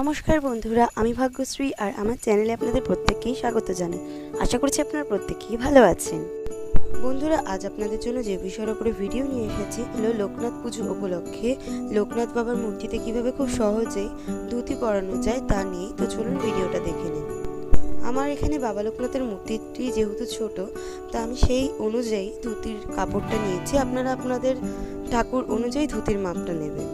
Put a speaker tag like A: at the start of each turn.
A: নমস্কার বন্ধুরা, আমি ভাগ্যশ্রী আর আমার চ্যানেলে আপনাদের প্রত্যেককেই স্বাগত জানাই। আশা করছি আপনারা প্রত্যেকেই ভালো আছেন। বন্ধুরা, আজ আপনাদের জন্য যে বিষয়ের উপরে ভিডিও নিয়ে এসেছি হলো লোকনাথ পুজো উপলক্ষে। লোকনাথ বাবার মূর্তিতে কীভাবে খুব সহজেই ধুতি পরানো যায় তা নিয়েই তো চলুন ভিডিওটা দেখে নিন আমার এখানে বাবা লোকনাথের মূর্তিটি যেহেতু ছোট, তা আমি সেই অনুযায়ী ধুতির কাপড়টা নিয়েছি। আপনারা আপনাদের ঠাকুর অনুযায়ী ধুতির মাপটা নেবেন।